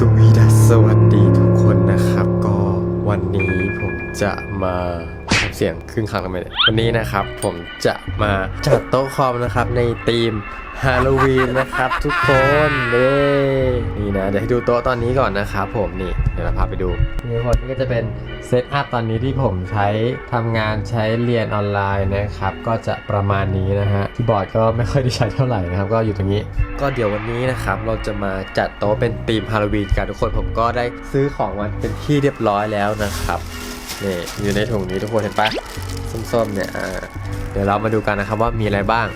สวีดัสสวัสดีทุกคนนะครับ ก็วันนี้ผมจะมา เสียงครึ่งครั้งทำไมเนี่ยวันนี้นะครับ ผมจะมาจัดโต๊ะคอมนะครับ ในธีมฮาโลวีนนะครับทุกคนเด้นี่นะ เดี๋ยวให้ดูโต๊ะตอนนี้ก่อนนะครับผมนี่เดี๋ยวเราพาไปดูนี่ทุกคนนี่ก็จะเป็นเซตอัพตอนนี้ที่ผมใช้ทำงานใช้เรียนออนไลน์นะครับ ก็จะประมาณนี้นะฮะที่บอร์ดก็ไม่ค่อยได้ใช้เท่าไหร่นะครับ ก็อยู่ตรงนี้ ก็เดี๋ยววันนี้นะครับ เราจะมาจัดโต๊ะเป็นธีมฮาโลวีนกันทุกคนผมก็ได้ซื้อของมันเป็นที่เรียบร้อยแล้วนะครับ นี่อยู่ในถุงนี้ทุกคนเห็นปะส้มๆเนี่ยเดี๋ยวเรามาดูกันนะครับว่ามีอะไรบ้าง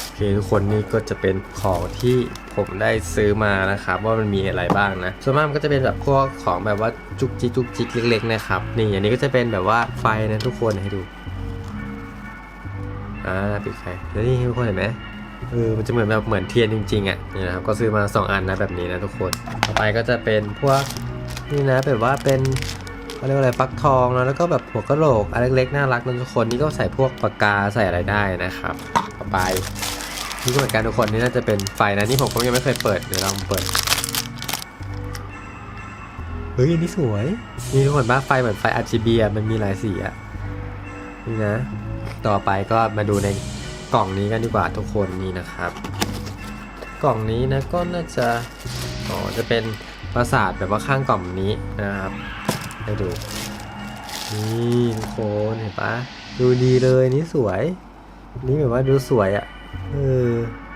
โอเคทุกคนนี่ก็จะเป็นของที่ผมได้ซื้อมานะครับ ว่ามันมีอะไรบ้างนะ ส่วนมากมันก็จะเป็นแบบพวกของแบบว่าจุกจิกจุกจิกเล็ก ๆ นะครับ นี่อย่างนี้ก็จะเป็นแบบว่าไฟนะทุกคนให้ดูอ่าปิดไฟแล้วนี่ทุกคนเห็นไหม เออมันจะเหมือนแบบเหมือนเทียนจริงๆอะนี่นะครับก็ซื้อมาสองอันนะแบบนี้นะทุกคน ต่อไปก็จะเป็นพวกนี่นะแบบว่าเป็นเขาเรียกว่าอะไรฟักทองนะแล้วก็แบบหัวกะโหลกอันเล็กๆน่ารักนะทุกคนนี่ก็ใส่พวกปากกาใส่อะไรได้นะครับต่อไปนี่ก็เหมือนกันทุกคนนี่น่าจะเป็นไฟนะนี่ผมก็ยังไม่เคยเปิดเดี๋ยวลองเปิดเฮ้ยอันนี้สวยนี่ทุกคนบ้าไฟเหมือนไฟ RGB อะมันมีหลายสีอะนี่นะ ต่อไปก็มาดูใน กล่องนี้กันดีกว่าทุกคนนี่นะครับ กล่องนี้นะก็น่าจะอ๋อจะเป็นปราสาทแบบว่าข้างกล่องนี้นะครับให้ดูนี่ทุกคนเห็นปะดูดีเลยนี่สวย นี่แบบว่าดูสวยอะเออ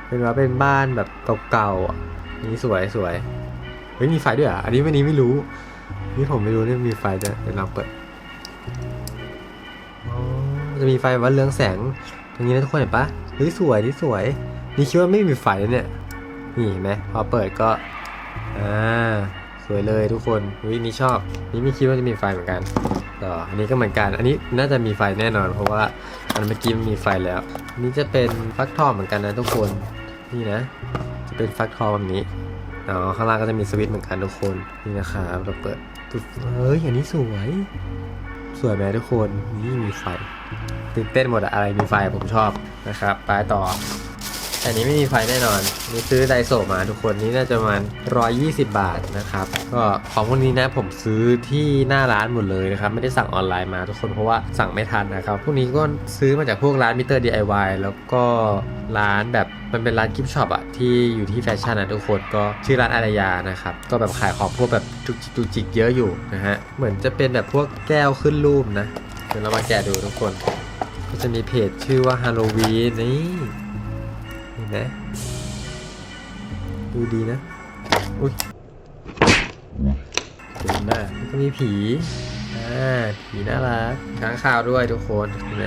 เป็นว่าเป็นบ้านแบบเก่าๆอะนี่สวยสวยเฮ้ยมีไฟด้วยอะอันนี้วันนี้ไม่รู้ นี่ผมไม่รู้เนี่ยมีไฟด้วยเดี๋ยวลองเปิด จะมีไฟว่าเรืองแสง ตรงนี้นะทุกคนเห็นปะเฮ้ยสวยนี่สวย นี่คิดว่าไม่มีไฟแล้วเนี่ย นี่เห็นไหมพอเปิดก็ อ่า สวยเลยทุกคนวินี่ชอบ นี่ไม่คิดว่าจะมีไฟเหมือนกัน ต่อ อันนี้ก็เหมือนกัน อันนี้น่าจะมีไฟแน่นอน เพราะว่าอันเมื่อกี้มันมีไฟแล้วนนี้จะเป็นฟักทองเหมือนกันนะทุกคน นี่นะ จะเป็นฟักทองแบบนี้อ๋อข้างล่างก็จะมีสวิตช์เหมือนกันทุกคน นี่นะครับเราเปิดเฮ้ยอันนี้สวย สวยไหมทุกคน นี่มีไฟตื่นเต้นหมดอะอะไรมีไฟผมชอบนะครับ ไปต่อ อันนี้ไม่มีไฟแน่นอนนี่ซื้อไดโซมาทุกคนนี่น่าจะประมาณ120 บาทนะครับ ก็ของพวกนี้นะผมซื้อที่หน้าร้านหมดเลยนะครับ ไม่ได้สั่งออนไลน์มาทุกคนเพราะว่าสั่งไม่ทันนะครับ พวกนี้ก็ซื้อมาจากพวกร้านมิเตอร์ DIY แล้วก็ร้านแบบมันเป็นร้านกิฟช็อปอะที่อยู่ที่แฟชั่นนะทุกคนก็ชื่อร้านอารยานะครับ ก็แบบขายของพวกแบบจุกจิกจุกจิกเยอะอยู่นะฮะ เหมือนจะเป็นแบบพวกแก้วขึ้นรูปนะ เดี๋ยวเรามาแกะดูทุกคน ก็จะมีเพจชื่อว่าฮาโลวีนนี่ นไหมดูดีนะ อุ้ยสวยมากก็มีผี อ่า ผีน่ารักค้างคาวด้วยทุกคนเห็นไหม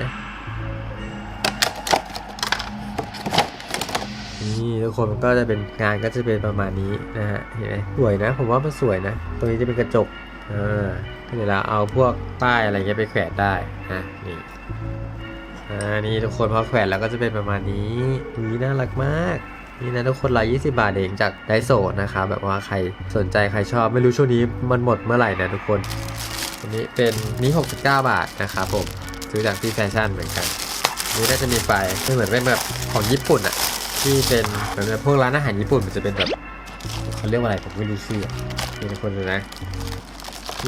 นี่ทุกคนมันก็จะเป็นงานก็จะเป็นประมาณนี้นะฮะเห็นไหมสวยนะ ผมว่ามันสวยนะ ตรงนี้จะเป็นกระจกอ่าเดี๋ยวเราเอาพวกป้ายอะไรเงี้ยไปแขวนได้นะนี่ อ่านี่ทุกคนพอแขวนแล้วก็จะเป็นประมาณนี้อุ้ยน่ารักมากนี่นะทุกคนร้อยยี่สิบาทเองจากไดโซนะครับแบบว่าใครสนใจใครชอบไม่รู้ช่วงนี้มันหมดเมื่อไหร่นะทุกคนอันนี้เป็นนี่69 บาทนะครับผมซื้อจากที่แฟชั่นเหมือนกันนี่น่าจะมีไฟไม่เหมือนเป็นแบบของญี่ปุ่นอะที่เป็นเหมือนแบบพวกร้านอาหารญี่ปุ่นมันจะเป็นแบบเขาเรียกว่าอะไรผมไม่รู้ชื่ออะนี่ทุกคนดูนะเ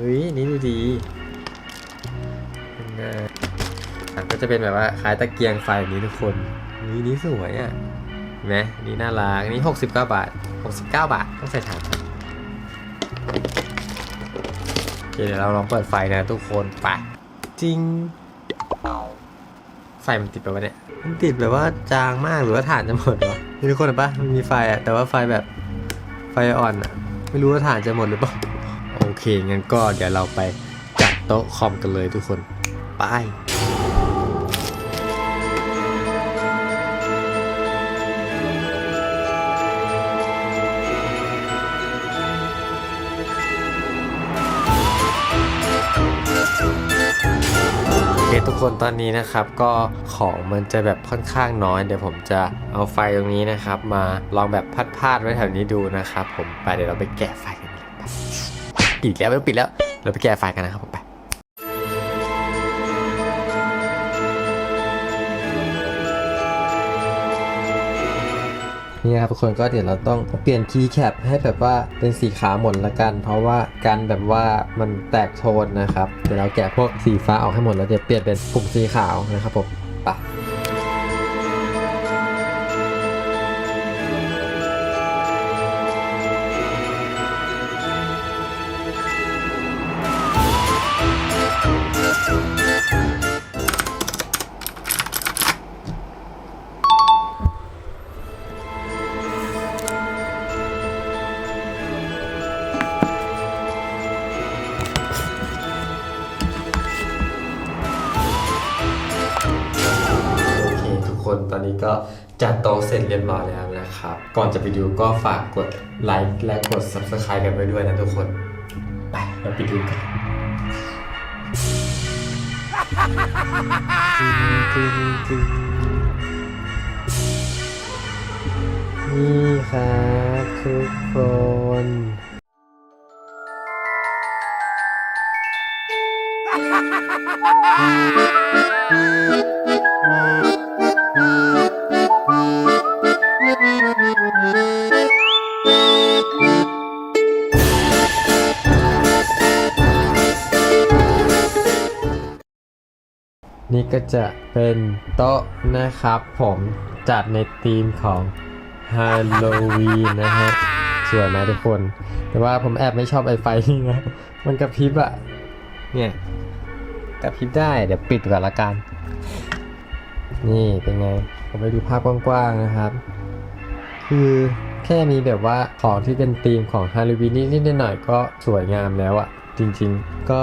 ฮ้ยนี่ดูดีเป็นไง อะก็จะเป็นแบบว่าคล้ายตะเกียงไฟแบบนี้ทุกคนนี่นี่สวยอะเห็นไหมนี่น่ารักนี่69 บาท 69 บาทต้องใส่ถ่านโอเคเดี๋ยวเราลองเปิดไฟนะทุกคนไปจริงไฟมันติดไปวะเนี่ยมันติดแบบว่าจางมากหรือว่าถ่านจะหมดวะนี่ทุกคนเห็นปะมันมีไฟอะแต่ว่าไฟแบบไฟอ่อนอะไม่รู้ว่าถ่านจะหมดหรือเปล่าโอเคงั้นก็เดี๋ยวเราไปจัดโต๊ะคอมกันเลยทุกคนไป คนตอนนี้นะครับก็ของมันจะแบบค่อนข้างน้อย เดี๋ยวผมจะเอาไฟตรงนี้นะครับ มาลองแบบพัดพาดๆไว้แถวนี้ดูนะครับ ผมไปเดี๋ยวเราไปแกะไฟกันปิดแล้วไม่ต้องปิดแล้ว เราไปแกะไฟกันนะครับผม นี่นะครับทุกคนก็เดี๋ยวเราต้องเปลี่ยนคีย์แคปให้แบบว่าเป็นสีขาวหมดละกัน เพราะว่าการแบบว่ามันแตกโทนนะครับ เดี๋ยวเราแกะพวกสีฟ้าออกให้หมดแล้วเดี๋ยวเปลี่ยนเป็นปุ่มสีขาวนะครับผมไป นตอนนี้ก็จัดโต๊ะเสร็จเรียบร้อยแล้วนะครับ ก่อนจะไปดูก็ฝากกดไลค์และกด subscribe กันไว้ด้วยนะทุกคน ไปเราไปดูกันนี่ครับทุกคน นี่ก็จะเป็นโต๊ะนะครับผมจัดในธีมของฮาโลวีนนะฮะสวยไหมทุกคน แต่ว่าผมแอบไม่ชอบไอไฟนี่นะ มันกระพริบอะเนี่ยกระพริบได้เดี๋ยวปิดก่อนละกัน นี่เป็นไง ผมไปดูภาพกว้างๆนะครับ คือแค่มีแบบว่าของที่เป็นธีมของฮาโลวีนนิดๆหน่อยๆก็สวยงามแล้วอะจริงๆ ก็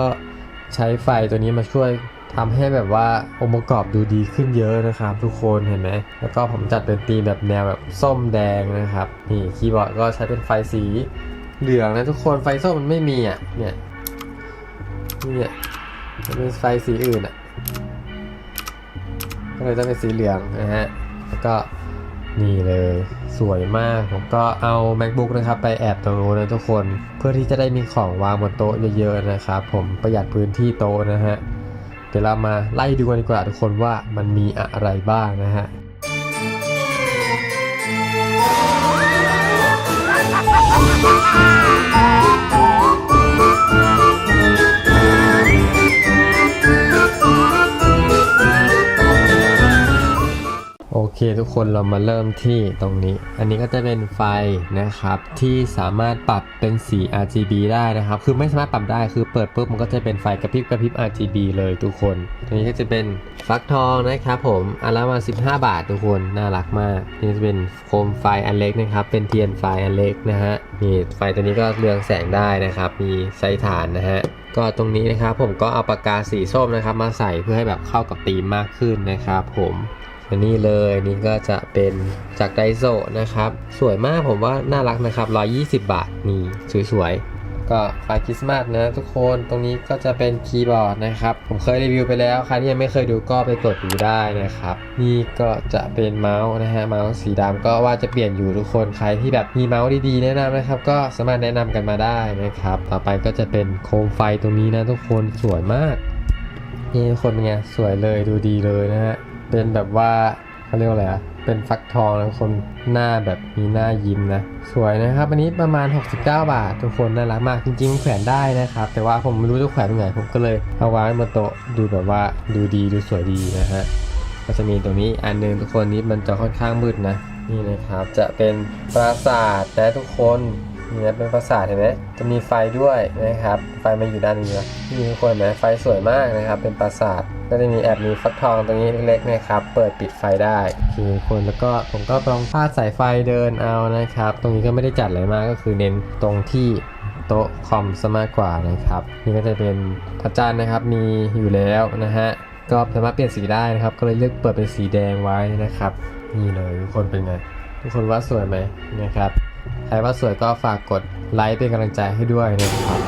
ใช้ไฟตัวนี้มาช่วย ทำให้แบบว่าองค์ประกอบดูดีขึ้นเยอะนะครับ ทุกคนเห็นไหมแล้วก็ผมจัดเป็นธีมแบบแนวแบบส้มแดงนะครับนี่คีย์บอร์ดก็ใช้เป็นไฟสีเหลืองนะทุกคนไฟส้มมันไม่มีอะเนี่ยเนี่ยมันเป็นไฟสีอื่นอะก็เลยต้องเป็นสีเหลืองนะฮะแล้วก็นี่เลยสวยมาก ผมก็เอา macbook นะครับ ไปแอบตรงนู้นนะทุกคน เพื่อที่จะได้มีของวางบนโต๊ะเยอะๆนะครับ ผมประหยัดพื้นที่โต๊ะนะฮะ ดี๋ยวเรามาไล่ดูกันดีกว่าทุกคนว่ามันมีอะไรบ้างนะฮะ โอเคทุกคนเรามาเริ่มที่ตรงนี้ อันนี้ก็จะเป็นไฟนะครับที่สามารถปรับเป็นสี RGB ได้นะครับ คือไม่สามารถปรับได้คือเปิดปุ๊บมันก็จะเป็นไฟกระพริบกระพริบ RGB เลยทุกคนตัวนี้ก็จะเป็นฟักทองนะครับผมอันละมา15 บาททุกคนน่ารักมากนี่จะเป็นโคมไฟอันเล็กนะครับเป็นเทียนไฟอันเล็กนะฮะนี่ไฟตัวนี้ก็เรืองแสงได้นะครับ มีไซฐานนะฮะก็ตรงนี้นะครับผมก็เอาปากกาสีส้มนะครับ มาใส่เพื่อให้แบบเข้ากับธีมมากขึ้นนะครับผม อันนี้เลยนี่ก็จะเป็นจากไดโซนะครับ สวยมากผมว่าน่ารักนะครับ 120 บาทนี่สวยๆ ก็ไฟคริสต์มาสนะทุกคนตรงนี้ก็จะเป็นคีย์บอร์ดนะครับ ผมเคยรีวิวไปแล้วใครที่ยังไม่เคยดูก็ไปกดดูได้นะครับ นี่ก็จะเป็นเมาส์นะฮะเมาส์สีดำก็ว่าจะเปลี่ยนอยู่ทุกคนใครที่แบบมีเมาส์ดีๆแนะนำนะครับ ก็สามารถแนะนำกันมาได้นะครับ ต่อไปก็จะเป็นโคมไฟตรงนี้นะทุกคนสวยมากนี่ทุกคนเป็นไงสวยเลยดูดีเลยนะฮะ เป็นแบบว่าเขาเรียกว่าอะไรอะเป็นฟักทองนะทุกคนหน้าแบบมีหน้ายิ้มนะ สวยนะครับ อันนี้ประมาณ 69 บาท ทุกคนน่ารักมากจริงๆแขวนได้นะครับ แต่ว่าผมไม่รู้จะแขวนตรงไหนผมก็เลยเอาวางบนโต๊ะดูแบบว่าดูดีดูสวยดีนะฮะก็จะมีตรงนี้อันหนึงทุกคนนี้มันจะค่อนข้างมืดนะนี่นะครับจะเป็นปราสาทนะทุกคน นี่นะเป็นปราสาทเห็นไหมจะมีไฟด้วยนะครับ ไฟมันอยู่ด้านนี้นะนี่ทุกคนเห็นไหมไฟสวยมากนะครับ เป็นปราสาทก็จะมีแอบมีฟักทองตรงนี้เล็กๆนะครับ เปิดปิดไฟได้โอเคทุกคนแล้วก็ผมก็ลองพาดสายไฟเดินเอานะครับ ตรงนี้ก็ไม่ได้จัดอะไรมากก็คือเน้นตรงที่โต๊ะคอมซะมากกว่านะครับ นี่ก็จะเป็นพระจันทร์นะครับมีอยู่แล้วนะฮะก็สามารถเปลี่ยนสีได้นะครับ ก็เลยเลือกเปิดเป็นสีแดงไว้นะครับ นี่เลยทุกคนเป็นไง ทุกคนว่าสวยไหมนะครับ ใครว่าสวยก็ฝากกดไลค์เป็นกำลังใจให้ด้วยนะครับ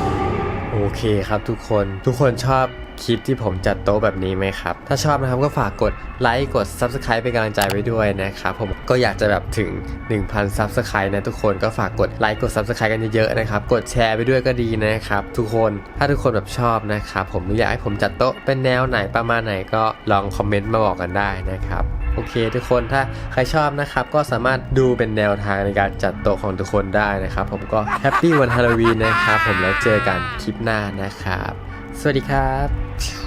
โอเคครับทุกคนทุกคนชอบคลิปที่ผมจัดโต๊ะแบบนี้ไหมครับ ถ้าชอบนะครับก็ฝากกดไลค์กด Subscribe เป็นกำลังใจไว้ด้วยนะครับ ผมก็อยากจะแบบถึง 1,000 Subscribe นะทุกคนก็ฝากกดไลค์กด Subscribe กันเยอะๆนะครับ กดแชร์ไปด้วยก็ดีนะครับ ทุกคนถ้าทุกคนแบบชอบนะครับ ผมอยากให้ผมจัดโต๊ะเป็นแนวไหนประมาณไหนก็ลองคอมเมนต์มาบอกกันได้นะครับ โอเค ทุกคนถ้าใครชอบนะครับก็สามารถดูเป็นแนวทางในการจัดโต๊ะของทุกคนได้นะครับ ผมก็แฮปปี้วันฮาโลวีนนะครับผมแล้วเจอกันคลิปหน้านะครับ สวัสดีครับ